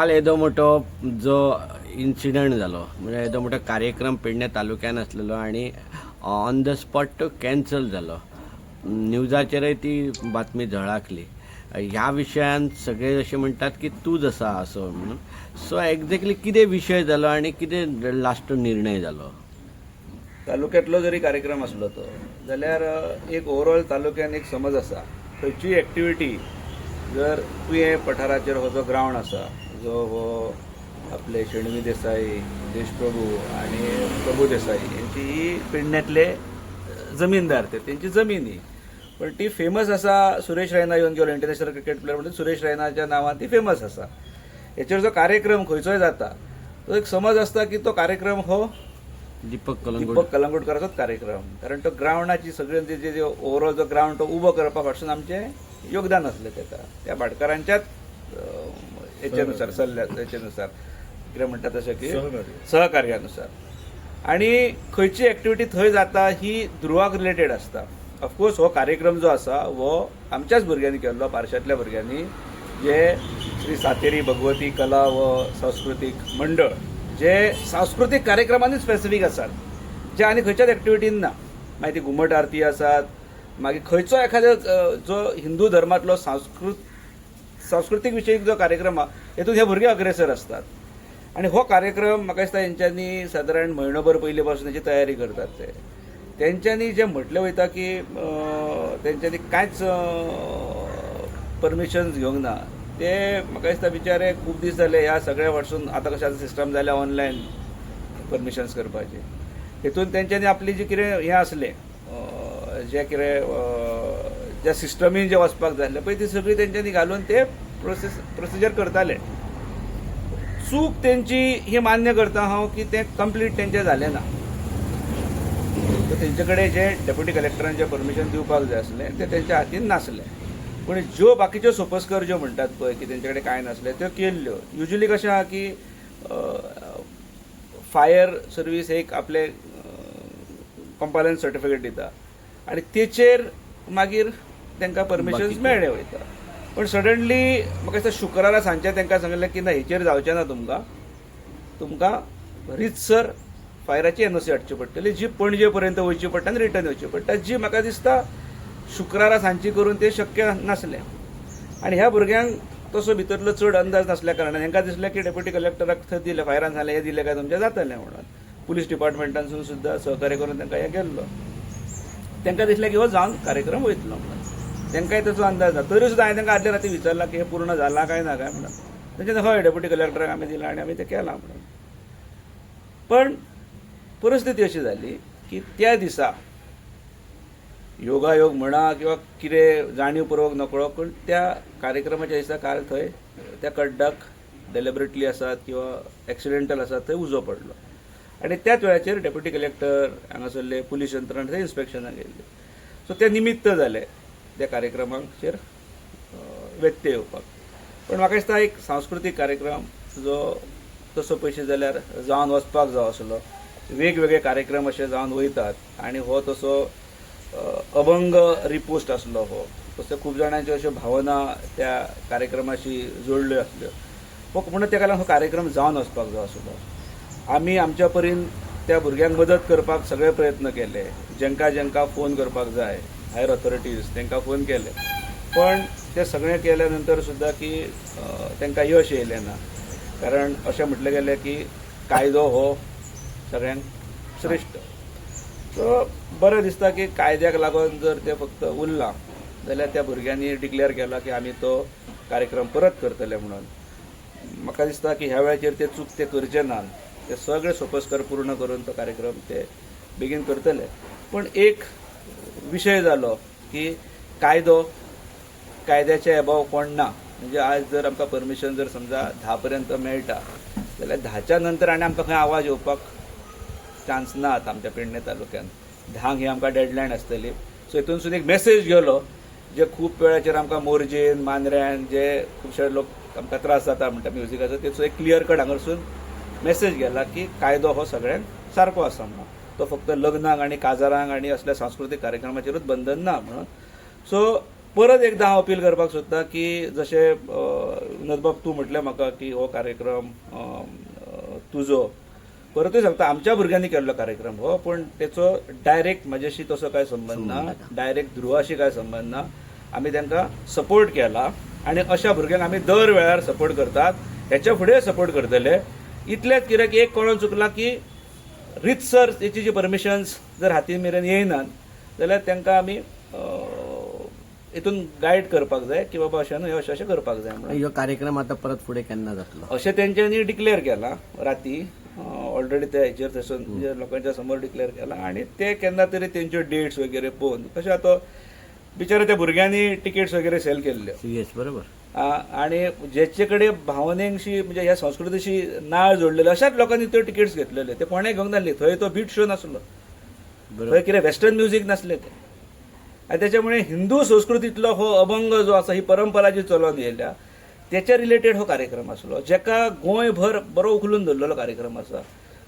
काल येदो मोठो जो इन्सिडंट जालो म्हणजे येदो मोठो कार्यक्रम पेडणे तालुक्यान आसलेलो आनी ऑन द स्पॉट तो कॅन्सल जालो न्यूजाचेरय ती बातमी झळाकली. ह्या विशयान सगळे अशें म्हणटात की तूच आसा असो म्हणून. सो एक्झॅक्टली कितें विशय जालो आनी कितें लास्ट निर्णय जालो तालुक्यातलो जरी कार्यक्रम असलो तो जाल्यार एक ओवरऑल तालुक्यान एक समज आसा खंयची एक्टिविटी जर तुवें पठाराचेर हो जो ग्रावंड आसा जो हो आपले शेणवी देसाई देशप्रभू आणि प्रभू देसाई यांची ही पेडण्यातले जमीनदार ते त्यांची जमीन ही. पण ती फेमस आसा सुरेश रैना येवन गेलो इंटरनॅशनल क्रिकेट प्लेयर म्हणून सुरेश रैनाच्या नांवान ती फेमस आसा याचेर जो कार्यक्रम खंयचोय जाता तो एक समज आसता की तो कार्यक्रम हो दीपक कलंगूट. दीपक कलंगूटकराचोच कार्यक्रम. कारण तो ग्रावंडाची सगळे जे जे ओवरऑल जो ग्रावंड तो उबो करपा फाटसून आमचें योगदान आसलें तेका त्या भाटकारांच्याच अं, हेच्यानुसार सल्ल्या हेच्यानुसार कितें म्हणटा तशें की सहकार्यानुसार. आणि खंयची एक्टिविटी थंय जाता ही ध्रुवाक रिलेटेड आसता ऑफकोर्स हो कार्यक्रम जो आसा हो आमच्याच भुरग्यांनी केल्लो पारशांतल्या भुरग्यांनी. जे श्री सातेरी भगवती कला व सांस्कृतिक मंडळ जे सांस्कृतिक कार्यक्रमांनी स्पेसिफीक आसात जे आनी खंयच्याच एक्टिविटीन ना. मागीर ती घुमट आरती आसात मागीर खंयचो एखादो जो हिंदू धर्मातलो सांस्कृत सांस्कृतिक विशयीक जो कार्यक्रम आहा हेतून हे भुरगे अग्रेसर असतात. आणि हो कार्यक्रम म्हाका दिसता हेंच्यांनी सादारण म्हयनोभर पयलीं पासून हेची तयारी करतात ते. तेंच्यांनी जें म्हटलें वयता की तेंच्यांनी कांयच परमिशन्स घेवंक ना ते म्हाका दिसता बिचारे खूब दीस जाले ह्या सगळ्या फाटसून आतां कशें सिस्टम जाल्या ऑनलायन परमिशन्स करपाचे. हेतून तेंच्यांनी आपली जी कितें हें आसलें जें कितें ज्या सिस्टमीन जें वचपाक जाय आसलें पळय ती सगळी तेंच्यांनी घालून ते प्रोसेस प्रोसिजर करताले. चूक तेंची ही मान्य करता हांव की तें कंप्लीट तेंचें जालें ना. तर तेंचे कडेन जें डेप्युटी कलेक्टरान जें परमिशन दिवपाक जाय आसलें तें तेंच्या हातीन नासलें. पूण ज्यो बाकीच्यो सोपस्कर ज्यो म्हणटात पळय की तेंचे कडेन कांय नासलें त्यो केल्ल्यो युजली कशें आहा की फायर सर्वीस एक आपले कंपायलन्स सर्टिफिकेट दिता. आनी तेचेर मागीर तांकां परमिशन्स बाकीचे. मेळ्ळे वयता. पण सडनली म्हाका दिसता शुक्रारा सांजचें तांकां सांगलें की ना हेचेर जावचें ना तुमकां. तुमकां रितसर फायराची एनओसी हाडची पडटली. जी पणजे पर्यंत वयची पडटा आनी रिटर्न येवची पडटा. जी म्हाका दिसता शुक्रारा सांची करून ते शक्य नासलें. आनी ह्या भुरग्यांक तसो भितरलो चड अंदाज नासल्या कारणान हेंकां दिसलें की डेप्युटी कलेक्टराक थंय दिलें फायरान सांगलें हें दिलें काय तुमचें जातलें म्हणून. पुलीस डिपार्टमेंटानसून सुद्दां सहकार्य करून तांकां हें केल्लो. तांकां दिसलें की हो जावन कार्यक्रम वयतलो म्हणून. तांकांय ताचो अंदाज ना तरी सुद्दां हांवें तांकां आदल्या राती विचारला की हें पूर्ण जालां काय ना काय म्हणून. तेंच्यानी हय डेप्युटी कलेक्टराक आमी दिलां आनी आमी तें केलां म्हणून. पण परिस्थिती अशी जाली की त्या दिसा योगायोग म्हणा किंवा कितें जाणीवपूर्वक नकळो पूण त्या कार्यक्रमाच्या दिसा काल थंय त्या कड्डाक डेलिबरेटली आसात किंवा एक्सिडेंटल आसात थंय उजो पडलो. आनी त्याच वेळाचेर डेप्युटी कलेक्टर हांगासरले पुलीस यंत्रणा थंय इन्स्पेक्शनाक गेल्ले सो ते निमित्त जाले त्या कार्यक्रमाचेर अं, व्यत्यय येवपाक. पण म्हाका दिसता एक सांस्कृतीक कार्यक्रम जो तसो पयशे जाल्यार जावन वचपाक जाय आसलो. वेगवेगळे कार्यक्रम अशे जावन वयतात आनी हो तसो अभंग रिपोस्ट आसलो हो. तसो खूब जाणांच्यो अश्यो भावना त्या कार्यक्रमाशी जोडल्यो आसल्यो. हो म्हणून तेका लागून हो कार्यक्रम जावन वचपाक जाय आसलो. आमी आमच्या परीन त्या भुरग्यांक मदत करपाक सगळे प्रयत्न केले. जेंका जेंका फोन करपाक जाय. हायर ऑथॉरिटीज तांकां फोन केले. पण ते सगळें केल्या नंतर सुद्दां की अं, तांकां यश येयलें ना कारण अशें म्हटलें गेलें की कायदो हो सगळ्यांक श्रेश्ठ सो बरें दिसता की कायद्याक लागून जर ते फक्त उरलां जाल्यार त्या भुरग्यांनी डिक्लेअर केला की आमी तो कार्यक्रम परत करतले म्हणून. म्हाका दिसता की ह्या वेळाचेर ते चूक ते करचे ना ते सगळे सोपस्कर पूर्ण करून तो कार्यक्रम ते बेगीन करतले. पण एक विशय जालो की कायदो कायद्याचे अभाव कोण ना. म्हणजे आज जर आमकां परमिशन जर समजा धा पर्यंत मेळटा जाल्यार धाच्या नंतर आनी आमकां खंय आवाज येवपाक चान्स नात आमच्या पेडणे तालुक्यात धांक ही आमकां डेडलायन आसतली. सो हितूनसून एक मेसेज गेलो जे खूब वेळाचेर आमकां मोरजेन मांद्र्यान जे खुबशे लोक आमकां त्रास जाता म्हणटा म्युजिकाचो तेचो एक क्लियर कट हांगासून मेसेज गेला की कायदो हो सगळ्यांक सारको आसा म्हणून तो फक्त लग्नाक आनी काजारांक आनी असल्या सांस्कृतीक कार्यक्रमाचेरूच बंधन ना म्हणून. सो परत एकदा हांव अपील करपाक सोदतां की जशें नदबाब तूं म्हटलें म्हाका की हो कार्यक्रम तुजो. परतूय सांगता आमच्या भुरग्यांनी केल्लो कार्यक्रम हो पण तेचो डायरेक्ट म्हाज्याशी तसो काय संबंध ना. डायरेक्ट ध्रुवाशी काय संबंध ना. आमी तांकां सपोर्ट केला आनी अशा भुरग्यांक आमी दर वेळार सपोर्ट करतात. हेच्या फुडें सपोर्ट करतले. इतलेंच कित्याक एक कळोन चुकला की रितसर तेची जी परमिशन्स जर हाती मेरेन येयनात जाल्यार तांकां आमी हितून गायड करपाक जाय की बाबा अशें न्हय अशें अशें करपाक जाय म्हणून. ह्यो कार्यक्रम आता परत फुडें केन्ना जातलो? अशें तेंच्यांनी डिक्लेअर केला राती ऑलरेडी ते हेचेर म्हणजे लोकांच्या समोर डिक्लेअर केला आणि ते केन्ना तरी तेंच्यो डेट्स वगैरे पळोवन कशें आतां बिचारे त्या भुरग्यांनी तिकेट्स वगैरे सेल केल्ल्यो बरोबर. आणि जेचे कडेन भावनेशी म्हणजे ह्या संस्कृतीशी नाळ जोडलेले अशाच लोकांनी त्यो टिकेट्स घेतलेले. ते कोणें घेवंक नासले थंय तो बीट शो नासलो. थंय कितें वेस्टर्न म्युझिक नासलें तें. आनी त्याच्यामुळे हिंदू संस्कृतींतलो हो अभंग जो आसा ही परंपरा जी चलोन येयल्या त्याच्या रिलेटेड हो कार्यक्रम आसलो जेका गोंयभर बरो उखलून धरलेलो कार्यक्रम आसा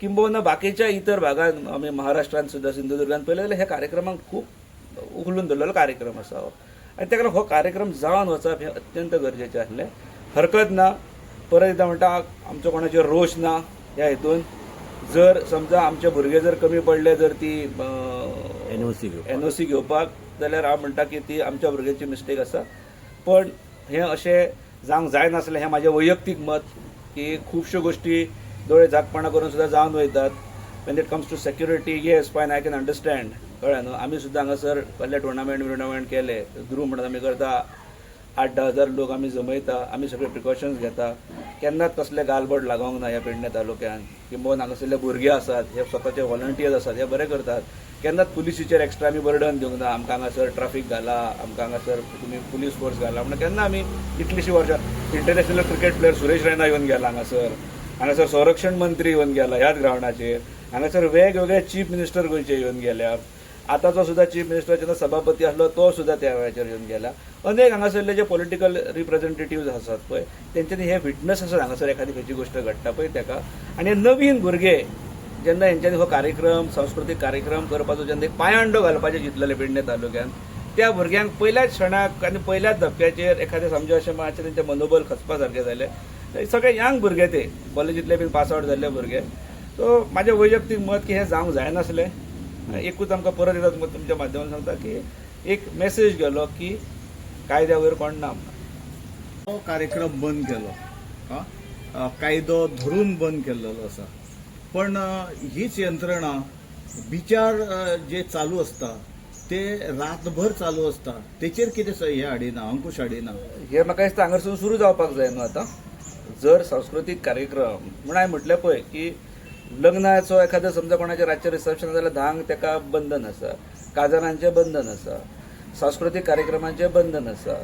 किंबहुना बाकीच्या इतर भागांत आमी महाराष्ट्रांत सुद्दां सिंधुदुर्गांत पळयलें जाल्यार ह्या कार्यक्रमाक खूब उखलून धरलेलो कार्यक्रम आसा हो आनी ताका लागून हो कार्यक्रम जावन वचप हें अत्यंत गरजेचें आसलें हरकत ना परत एकदां म्हणटा आमचो कोणाचेर रोश ना ह्या हितून. जर समजा आमचे भुरगे जर कमी पडले जर ती अं, एनओसी घेऊ एन ओ सी घेवपाक जाल्यार हांव म्हणटा की ती आमच्या भुरग्यांची मिस्टेक आसा पण हें अशें जावंक जाय नासलें हें म्हाजें वैयक्तीक मत की खुबश्यो गोश्टी दोळे झाकपणा करून सुद्दां जावन वयतात when it comes to security yes fine I can understand कळ्ळें न्हू आमी सुद्दां हांगासर कसले टुर्नामेंट बिर्नामेंट केले. ग्रूप म्हणून आमी करता. आठ धा हजार लोक आमी जमयता. आमी सगळे प्रिकॉशन्स घेता. केन्नाच कसले गालबोट लागोंक ना ह्या पेडणे तालुक्यान किंवा हांगासरले भुरगे आसात हे स्वताचे व्हॉलंटियर्स आसात हे बरें करतात. केन्नाच पुलिसीचेर एक्स्ट्रा आमी बर्डन दिवंक ना. आमकां हांगासर ट्राफीक घाला आमकां हांगासर तुमी पुलीस फोर्स घाला. म्हणून केन्ना आमी इतलीशीं वर्सां international cricket player Suresh Raina येवन गेला हांगासर हांगासर संरक्षण मंत्री येवन गेला ह्याच ग्रावंडाचेर हांगासर वेगवेगळे चीफ मिनिस्टर गोंयचे येवन गेल्या आतांचो सुद्दां चीफ मिनिस्टर जेन्ना सभापती आसलो तो सुद्दां त्या वेळाचेर येवन गेला. अनेक हांगासरले जे पॉलिटिकल रिप्रेझेंटेटिव्ह आसात पळय तेंच्यांनी हे विटनस आसात हांगासर एखादी खंयची गोश्ट घडटा पळय ताका आनी नवीन भुरगे जेन्ना हेंच्यांनी हो कार्यक्रम सांस्कृतीक कार्यक्रम करपाचो जेन्ना एक पायांडो घालपाचें चिंतलेले पेडणे तालुक्यान त्या भुरग्यांक पयल्याच क्षणाक आनी पयल्याच धपक्याचेर एखादें समजे अशें मातशें तेंचें मनोबल खचपा सारकें जालें सगळे यंग भुरगे ते कॉलेजींतले बीन पास आवट जाल्ले भुरगे. सो म्हाजें वैयक्तीक मत की हें जावंक जायनासलें. एकूच आमकां परत एकदा तुमकां तुमच्या माध्यमांतून सांगता की एक मेसेज गेलो की कायद्या वयर कोण ना. हो कार्यक्रम बंद केलो. कायदो धरून बंद केल्लो आसा पण हीच यंत्रणा बिचार जे चालू असता ते रातभर चालू असता तेचेर कितें हे हाडिना अंकुश हाडिना हे म्हाका दिसता हांगासून सुरू जावपाक जाय न्हू आतां. जर सांस्कृतीक कार्यक्रम म्हण हांवें म्हटलें पळय की लग्नाचो एखादो समजा कोणाच्या रातचें रिसेप्शन जाल्यार धांक तेका बंधन आसा काजरांचें बंधन आसा सांस्कृतीक कार्यक्रमांचें बंधन आसा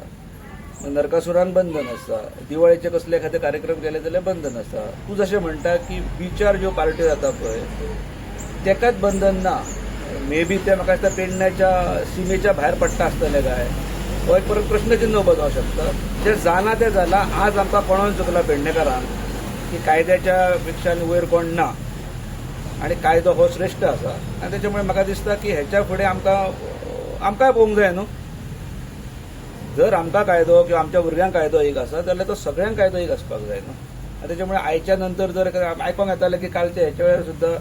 नरकासुरान बंधन आसा दिवाळीचे कसले एखादे कार्यक्रम केले जाल्यार बंधन आसा तूं जशें म्हणटा की विचार ज्यो पार्टी जाता पळय तेकाच बंधन ना. मे बी ते म्हाका दिसता पेडण्याच्या सिमेच्या भायर पडटा आसतले काय. हो एक परत प्रश्नचिन्ह उबो जावं शकता. जे जाना ते जालां आज आमकां कोणाक चुकला पेडणेकारांक की कायद्याच्या पेक्षा वयर कोण ना. आनी कायदो हो श्रेश्ठ आसा आनी त्याच्यामुळे म्हाका दिसता की हेच्या फुडें आमकां आमकांय पळोवंक जाय न्हू? जर आमकां कायदो किंवा आमच्या भुरग्यांक कायदो एक आसा जाल्यार तो सगळ्यांक कायदो एक आसपाक जाय न्हू? आनी त्याच्यामुळे आयच्या नंतर जर आयकोंक येतालें की कालच्या हेच्या वेळार सुद्दां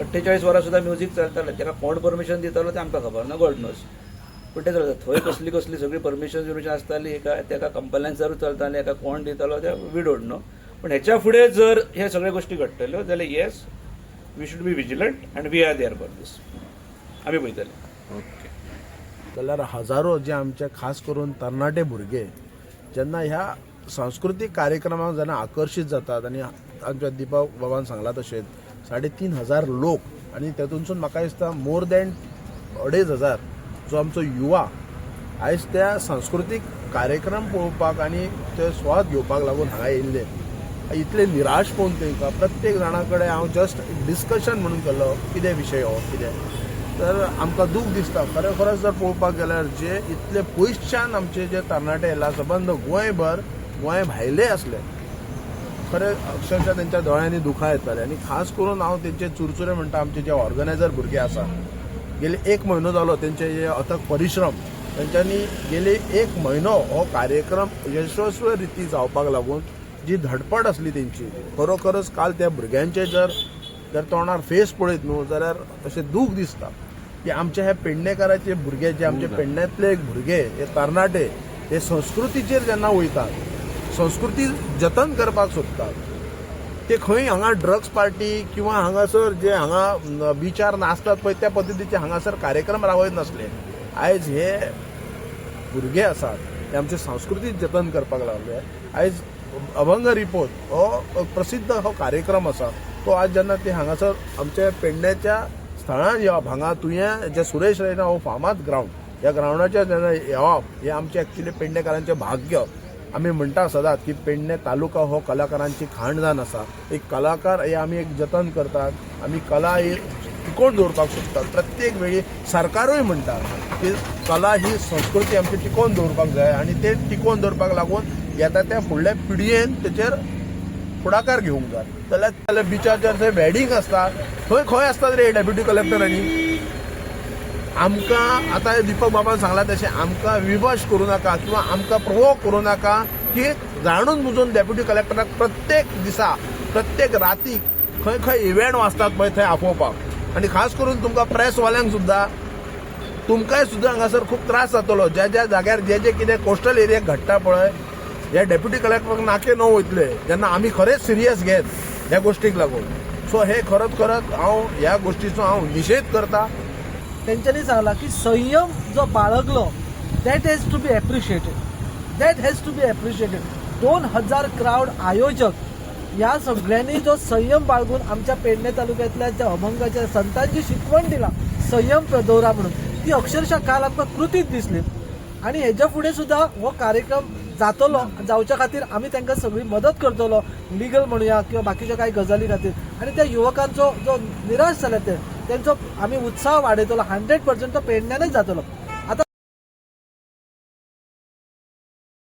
अठ्ठेचाळीस वरां सुद्दां म्युझीक चलतालें जेका कोण परमिशन दितालो तें आमकां खबर ना गॉड नोस पूण तें चलता थंय कसली कसली सगळी परमिशन बिर्मिशन आसताली एका तेका कंप्लायन्सारूच चलतालें एका कोण दितालो तें विडोड न्हू? नो पूण हेच्या फुडें जर हे सगळे गोश्टी घडटल्यो जाल्यार yes we should be vigilant and we are there for this आमी पळतले ओके जाल्यार हजारो जे आमचे खास करून तरणाटे भुरगे जेन्ना ह्या सांस्कृतीक कार्यक्रमाक जेन्ना आकर्शीत जातात आनी आमच्या दिपा बाबान सांगला तशेंच साडे तीन हजार लोक आनी तेतूनसून म्हाका दिसता मोर दॅन अडेज हजार जो आमचो युवा आयज त्या सांस्कृतीक कार्यक्रम पळोवपाक आनी ते स्वाद घेवपाक लागून हांगा येयल्ले इतले निराश पळोवन तेंकां प्रत्येक जाणा कडेन हांव जस्ट डिस्कशन म्हणून केलो कितें विशय हो कितें. तर आमकां दूख दिसता. खरें खरोच जर पळोवपाक गेल्यार जे इतले पयसच्यान आमचे जे तरणाटे येयला सबंद गोंयभर गोंय भायले आसले. खरें अक्षरशः तेंच्या दोळ्यांनी दुखां येताले. आनी खास करून हांव तेंचे चुरचुरे म्हणटा आमचे जे ऑर्गनायझर भुरगे आसा. गेले एक म्हयनो जालो तेंचे जे अथक परिश्रम. तेंच्यांनी गेली एक म्हयनो हो कार्यक्रम यशस्वी रिती जावपाक लागून जी धडपड आसली तेंची खरोखरच काल त्या भुरग्यांचे जर जर तोंडार फेस पळयत न्हू जाल्यार अशें दूख दिसता की आमचे हे पेडणेकाराचे भुरगे जे आमचे पेडण्यातले एक भुरगे हे तरणाटे हे संस्कृतीचेर जेन्ना वयतात संस्कृती जतन करपाक सोदतात. ते खंय हांगा ड्रग्स पार्टी किंवा हांगासर जे हांगा बिचार नाचतात पळय त्या पद्दतीचे हांगासर कार्यक्रम रावयत नासले. आयज हे भुरगे आसात ते आमची संस्कृती जतन करपाक लागले. आयज अभंग रिपोर्ट हो प्रसिद्ध हो कार्यक्रम आसा तो आज जेन्ना ते हांगासर आमच्या पेडण्याच्या स्थळान येवप हांगा तुवें जे सुरेश रैना हो फामाद ग्रावंड ह्या ग्रावंडाचेर जेन्ना येवप हे आमचे एक्चुली पेडणेकारांचें भाग्य. आमी म्हणटा सदांच की पेडणे तालुका हो कलाकारांची खाणदान आसा एक कलाकार हे आमी एक जतन करतात. आमी कला ही टिकोवन दवरपाक सोदतात. प्रत्येक वेळी सरकारूय म्हणटा की कला ही संस्कृती आमची टिकोवन दवरपाक जाय आनी ते टिकोवन दवरपाक लागून येता त्या फुडल्या पिडयेन तेचेर फुडाकार घेवंक जाय. जाल्यार जाल्यार बिचाचेर थंय वेडींग आसता थंय खंय आसतात रे डेप्युटी कलेक्टरांनी आमकां आतां दिपक बाबान सांगला तशें आमकां विवश करूं नाका किंवा आमकां प्रवोक करूं नाका की जाणून बुजून डेप्युटी कलेक्टराक प्रत्येक दिसा प्रत्येक रातीक खंय खंय इव्हेंट वाचतात पळय थंय आपोवपाक. आनी खास करून तुमकां प्रेसवाल्यांक सुद्दां तुमकांय सुद्दां हांगासर खूब त्रास जातलो. ज्या ज्या जाग्यार जे जे कितें कोस्टल एरियाक घडटा पळय हे डेप्युटी कलेक्टराक नाके न वयतले जेन्ना आमी खरेंच सिरियस घेत ह्या गोश्टीक लागून सो हे खरंच खरंच हांव ह्या गोश्टीचो हांव निशेध करता. त्यांच्यानी सांगला की संयम जो बाळगलो that has to be appreciated that has to be appreciated दोन हजार क्राऊड आयोजक या सगळ्यांनी जो संयम बाळगून आमच्या पेडणे तालुक्यातल्या ज्या अभंगाच्या संतांची शिकवण दिला संयम प्रदोरा म्हणून ती अक्षरशः काल आमकां कृतीत दिसली. आणि हेच्या फुडें सुद्धा हो कार्यक्रम जातलो. जावच्या खातीर आमी तांकां सगळी मदत करतलो. लिगल म्हणुया किंवा बाकीच्या काही गजाली खातीर. आणि त्या युवकांचो जो निराश जाल्या ते त्यांचो आमी उत्साह वाडयतलो हंड्रेड पर्सेंट तो पेडण्यानच जातलो.